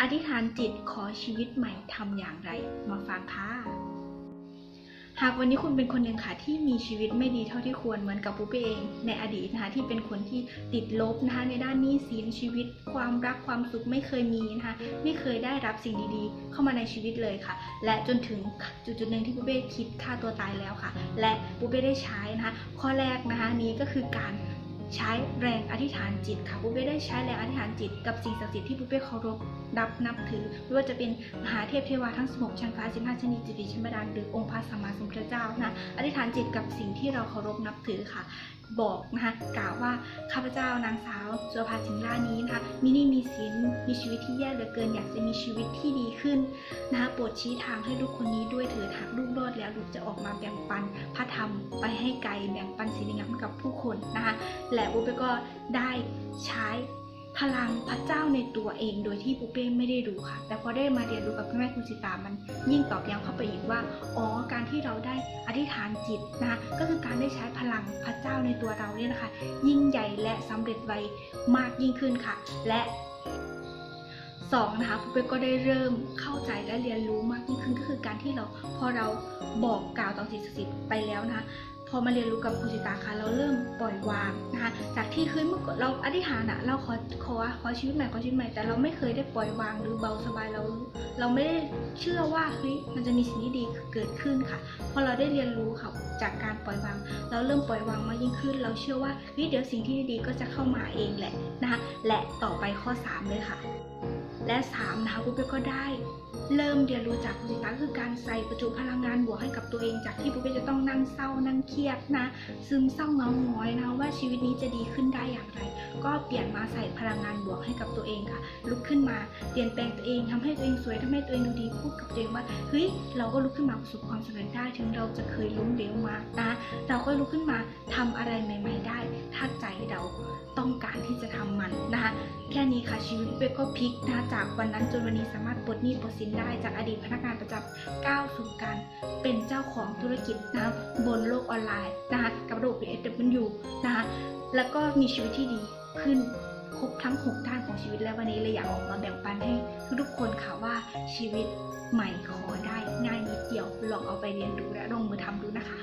อธิษฐานจิตขอชีวิตใหม่ทำอย่างไร มาฟังค่ะ หากวันนี้คุณเป็นคนหนึ่งค่ะที่มีชีวิตไม่ดีเท่าที่ควรเหมือนกับปุ๊บเอง ในอดีตนะคะที่เป็นคนที่ติดลบนะคะในด้านนี้สินชีวิต ความรักความสุขไม่เคยมีนะคะไม่เคยได้รับสิ่งดีๆ เข้ามาในชีวิตเลยค่ะ และจนถึงจุดจุดๆหนึ่งที่ปุ๊บเป้คิดฆ่าตัวตายแล้วค่ะ และปุ๊บเป้ได้ใช้นะคะข้อแรกนะคะนี้ก็คือการ ใช้แรงอธิษฐานจิตค่ะปุ๊บเป้ได้ใช้แรงอธิษฐานจิตกับสิ่งศักดิ์สิทธิ์ที่ปุ๊บเป้เคารพนับนับถือไม่ว่าจะเป็นมหาเทพเทวาทั้ง 16 ชั้นฟ้า 15 ชนิดจิตติชั้นบดาลหรือองค์พระสัมมาสัมพุทธเจ้านะอธิษฐานจิตกับสิ่งที่เราเคารพนับถือค่ะ บอกนะคะกล่าวว่าข้าพเจ้านางสาวสุภาสิงห์ล่านี้นะคะมีหนี่มีสินมีชีวิตที่แย่เหลือเกิน อยากจะมีชีวิตที่ดีขึ้นนะคะโปรดชี้ทางให้ลูกคนนี้ด้วยเถิดหากลูกรอดแล้วลูกจะออกมาแบ่งปันพระธรรมไปให้ไกลแบ่งปันสิ่งงามกับผู้คนนะคะ และปุ๊บเป้ก็ได้ใช้พลังพระเจ้าในตัวเองโดยที่ปุ๊เป้ไม่ได้รู้ค่ะ แต่พอได้มาเรียนรู้กับพระแม่คุณสิตามัน ยิ่งตอกย้ำเข้าไปอีกว่า อ๋อ การที่เราได้อธิษฐานจิตนะคะก็คือการได้ใช้พลังพระเจ้าในตัวเราเนี่ยนะคะ ยิ่งใหญ่และสำเร็จไวมากยิ่งขึ้นค่ะ และสองนะคะปุ๊เป้ก็ได้เริ่มเข้าใจและเรียนรู้มากยิ่งขึ้นก็คือการที่เราพอเราบอกกล่าวต่อสิ่งศักดิ์สิทธิ์ไปแล้วนะคะ พอมาเรียนรู้กับคุณสิตาค่ะ เราเริ่มปล่อยวางนะคะจากที่เคยเมื่อก่อนเราอธิษฐานอะเราขอขอขอชีวิตใหม่ขอชีวิตใหม่แต่เราไม่เคยได้ปล่อยวางหรือเบาสบายเรา เราไม่ได้เชื่อว่าเฮ้ยมันจะมีสิ่งที่ดีเกิดขึ้นค่ะพอเราได้เรียนรู้ค่ะจากการปล่อยวาง เราเริ่มปล่อยวางมากยิ่งขึ้น เราเชื่อว่าเฮ้ยเดี๋ยวสิ่งที่ดีก็จะเข้ามาเองแหละนะคะและต่อไปข้อ 3 เลยค่ะ และ3นะคะปุ๊บเป้ก็ได้เริ่มเรียนรู้จากคุณสิตาคือการ ประจุพลังงานบวกให้กับตัวเองจากที่ปุ๊บเป้จะต้องนั่งเศร้านั่งเครียดนะ ซึมเศร้าเงาหงอยนะว่าชีวิตนี้จะดีขึ้นได้อย่างไร ก็เปลี่ยนมาใส่พลังงานบวกให้กับตัวเองค่ะ ลุกขึ้นมาเปลี่ยนแปลงตัวเองทำให้ตัวเองสวยทำให้ตัวเองดูดีพูดกับตัวเองว่าเฮ้ยเราก็ลุกขึ้นมาประสบความสำเร็จได้ถึงเราจะเคยล้มเหลวมานะเราก็ลุกขึ้นมาทำอะไรใหม่ ๆ ได้ ถ้าใจเราต้องการที่จะทำมันนะคะแค่นี้ค่ะชีวิตเป๊กก็พลิกนะจากวันนั้นจนวันนี้สามารถปลดหนี้ปลดสินได้จากอดีตพนักงานประจำก้าสู่การเป็นเจ้าของธุรกิจนะคะบนโลกออนไลน์นะคะกับระบบ SW นะคะแล้วก็มีชีวิตที่ดีขึ้นครบทั้ง 6 ด้านของชีวิตและวันนี้เลยอยากออกมาแบ่งปันให้ทุกคนค่ะว่าชีวิตใหม่ขอได้ง่ายนิดเดียวลองเอาไปเรียนรู้และลงมือทำดูนะคะ